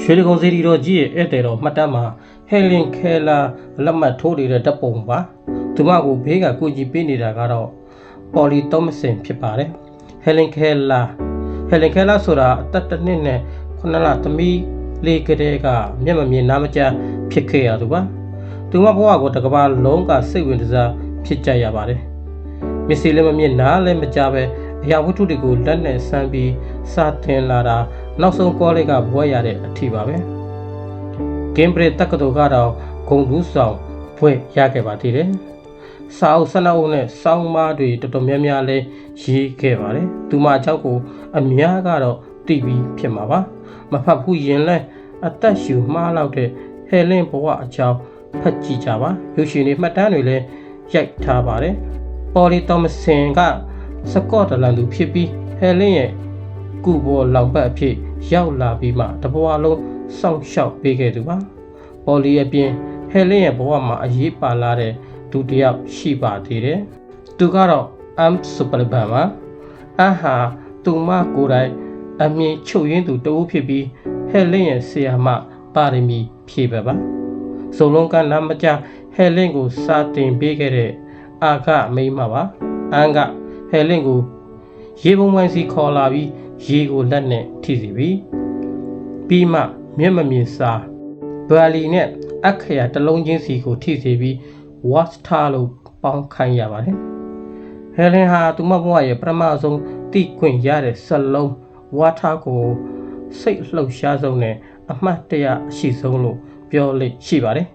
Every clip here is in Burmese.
ရွှေဒဂုံစီရီတော်ကြီးရဲ့ဧည့်သည်တော်မှတ်တမ်းမှာဟဲလင်ခဲလာလက်မှတ်ထိုးနေတဲ့ဓာတ်ပုံပါသူမကိုဘေးကကိုကြီးပေးနေတာကတော့ပေါ်လီသောမစင်ဖြစ်ပါတယ်ဟဲလင်ခဲလာဟဲလင်ခဲလာဆိုတာအသက်တစ်နှစ်နဲ့ခုနှစ်လသမီးလေးကလေးကမျက်မမြင်နားမကြားဖြစ်ခဲ့ရသူပါသူမဘဝကိုတစ်ကမ္ဘာလုံးကစိတ်ဝင်စားဖြစ်ကြရပါတယ်မစ္စည်းလည်းမမြင်နားလည်းမကြားပဲအရာဝတ္ထုတွေကိုလက်နဲ့ဆမ်းပြီးစတင်လာတာ နောက်ဆုံးကောလိပ်ကဘွဲရတဲ့အထီပါပဲကင်ဘရစ်တက္ကသိုလ်ကတော့ဂုံတူးဆောင်ဘွဲရခဲ့ပါသေးတယ်စာအုပ်၁၂အုပ်နဲ့စောင်းမားတွေတော်တော်များများလဲရေးခဲ့ပါတယ်သူမအကြောင်းကိုအများကတော့သိပြီးဖြစ်မှာပါမဖတ်ဘူးရင်လဲအသက်ရှူမှားလောက်တဲ့ဟဲလင်းဘဝအကြောင်းဖတ်ကြည့်ကြပါရုပ်ရှင်တွေမှတ်တမ်းတွေလည်းရိုက်ထားပါတယ်ပေါ်လီသောမစင်ကစကော့တလန်သူဖြစ်ပြီးဟဲလင်းရဲ့ကုဘောလောင်ပတ်အဖြစ် ရောက်လာပြီးမှတဘဝလုံးစောင့်ရှောက်ပေးခဲ့သူပါပေါ်လီအပြင်ဟဲလင်းရဲ့ဘဝမှာအရေးပါလာတဲ့ဒုတိယရှိပါသေးတယ်သူကတော့ am superban ပါအဟာသူမကိုယ်တိုင်အမြင်ချုပ်ရင်းသူတဦးဖြစ်ပြီးဟဲလင်းရဲ့ဆရာမပါရမီဖြည့်ပဲပါဇုံလုံးကနာမကြဟဲလင်းကိုစာတင်ပေးခဲ့တဲ့အာခမိမ့်မပါအန်ကဟဲလင်းကိုရေပုံဝိုင်းစီခေါ်လာပြီး ရေကိုလက်နဲ့ထိစီပြီးပြီးမှမျက်မမြင်စာဗာလီနဲ့အခရာတစ်လုံးချင်းစီကိုထိစီပြီး watch ထားလို့ပေါင်းခိုင်းရပါတယ်ဟဲလင်ဟာသူမဘဝရဲ့ပထမဆုံးတိခွင့်ရတဲ့စလုံးဝါထားကိုစိတ်လှုပ်ရှားဆုံးနဲ့အမှတ်တရအရှိဆုံးလို့ပြောလိမ့်ရှိပါတယ်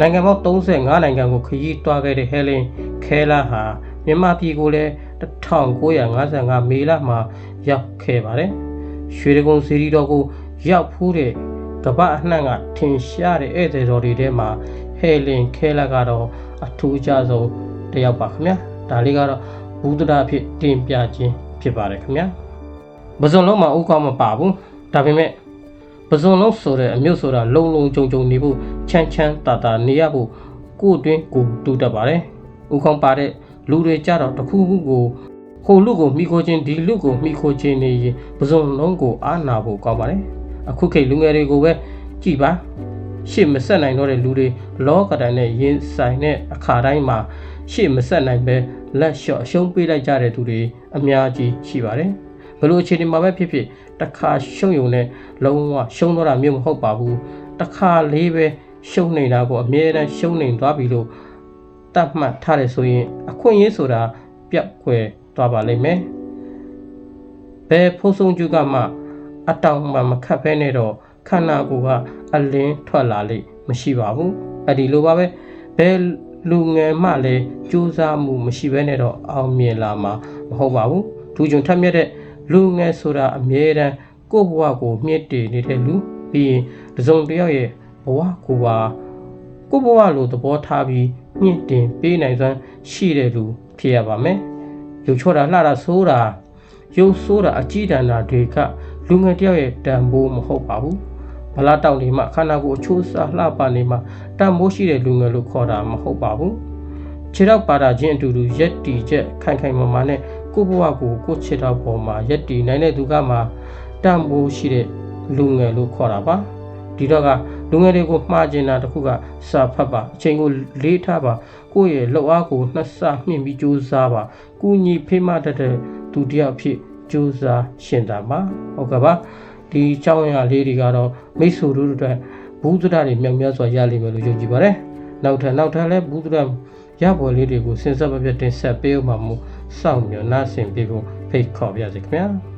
နိုင်ငံပေါင်း35နိုင်ငံကိုခရီးတွားခဲ့တဲ့ဟဲလင်ခဲလာဟာမြန်မာပြည်ကိုလည်း 1955မေလမှာရောက်ခဲ့ပါတယ်။ရွှေဒဂုံစီရီတော်ကိုရောက်ဖူးတဲ့ကမ္ဘာအနှံ့ကထင်ရှားတဲ့ဧည့်သည်တော်တွေထဲမှာဟဲလင်ခဲလာကတော့အထူးခြားဆုံးတစ်ယောက်ပါခင်ဗျာ။ဒါလေးကတော့ဘုဒ္ဓတာဖြစ်တင်ပြခြင်းဖြစ်ပါတယ်ခင်ဗျာ။ပဇွန်လုံးမှာဥကောင်းမပါဘူး။ဒါပေမဲ့ပဇွန်လုံးဆိုတဲ့အမျိုးဆိုတာလုံလုံကြုံကြုံနေဖို့ချမ်းချမ်းတာတာနေရဖို့ကိုယ်တွင်းကိုတူတတ်ပါတယ်။ဥကောင်းပါတဲ့ လူတွေကြတော့တစ်ခုခုကိုဟိုလူကိုမိခိုခြင်းဒီလူကိုမိခိုခြင်းနေရင်ပစုံလုံးကိုအာနာဖို့ကောင်းပါတယ်အခုခေတ်လူငယ်တွေကိုပဲကြည်ပါရှေ့မဆက်နိုင်တော့တဲ့လူတွေလောကတိုင်းနဲ့ရင်ဆိုင်တဲ့အခါတိုင်းမှာရှေ့မဆက်နိုင်ပဲလက်လျှော့အရှုံးပေးလိုက်ကြတဲ့သူတွေအများကြီးရှိပါတယ်ဘလို့အခြေအနေမှာပဲဖြစ်ဖြစ်တစ်ခါရှုံယုံနဲ့လုံးဝရှုံတော့တာမျိုးမဟုတ်ပါဘူးတစ်ခါလေးပဲရှုံနေတာကိုအမြဲတမ်းရှုံနေသွားပြီလို့ တတ်မှတ်ထားတယ်ဆိုရင်အခွင့်အရေးဆိုတာပြတ်ခွဲသွားပါလိမ့်မယ်ဘယ်ဖိုးဆုံးကျုကမှအတောင်မှမခတ်ဖဲနဲ့တော့ခန္ဓာကိုယ်ကအလင်းထွက်လာလိမ့်မရှိပါဘူးအဲ့ဒီလိုပါပဲဘယ်လူငယ်မှလည်းကြိုးစားမှုမရှိဘဲနဲ့တော့အောင်မြင်လာမှာမဟုတ်ပါဘူးသူကြုံထက်မြက်တဲ့လူငယ်ဆိုတာအမြဲတမ်းကိုယ့်ဘဝကိုမြင့်တည်နေတဲ့လူပြီးရင်တစုံတစ်ယောက်ရဲ့ဘဝကိုပါကိုယ့်ဘဝလိုသဘောထားပြီး မြင့်တင်ပေးနိုင်စွမ်းရှိတဲ့လူဖြစ်ရပါမယ်။ရုပ်ချောတာလှတာဆိုးတာရုပ်ဆိုးတာအကြည့်တန်တာတွေကလူငယ်တယောက်ရဲ့တန်ဖိုးမဟုတ်ပါဘူး။ဗလာတောက်နေမှခန္ဓာကိုယ်အချိုးစားလှပနေမှတန်ဖိုးရှိတဲ့လူငယ်လို့ခေါ်တာမဟုတ်ပါဘူး။ခြေတော့ပါတာချင်းအတူတူရက်တီချက်ခိုင်ခိုင်မာမာနဲ့ကိုယ့်ဘဝကိုကိုယ့်ခြေတော့ပေါ်မှာရက်တီနိုင်တဲ့သူကမှတန်ဖိုးရှိတဲ့လူငယ်လို့ခေါ်တာပါ။ ဒီတော့ကလူငယ်တွေကိုမှားကျင်တာတခုကစာဖတ်ပါအချိန်ကိုလေးထားပါကိုယ့်ရဲ့လှုပ်အားကိုနှစ်ဆမြင့်ပြီးကြိုးစားပါကုညီဖေးမတတ်တဲ့သူတယောက်ဖြစ်ကြိုးစားရှင်တာပါဟုတ်ကဲ့ပါဒီအကြောင်းအရာလေးတွေကတော့မိတ်ဆွေတို့အတွက်ဘူးသဒ္ဒတွေမြောက်များစွာရလိမ့်မယ်လို့ယုံကြည်ပါတယ်နောက်ထပ်နောက်ထပ်လည်းဘူးသဒ္ဒရပေါ်လေးတွေကိုစဉ်ဆက်မပြတ်တင်ဆက်ပေးအောင်မှမို့စောင့်မျှော်နှားဆင်ပေးဖို့ဖိတ်ခေါ်ပါရစေခင်ဗျာ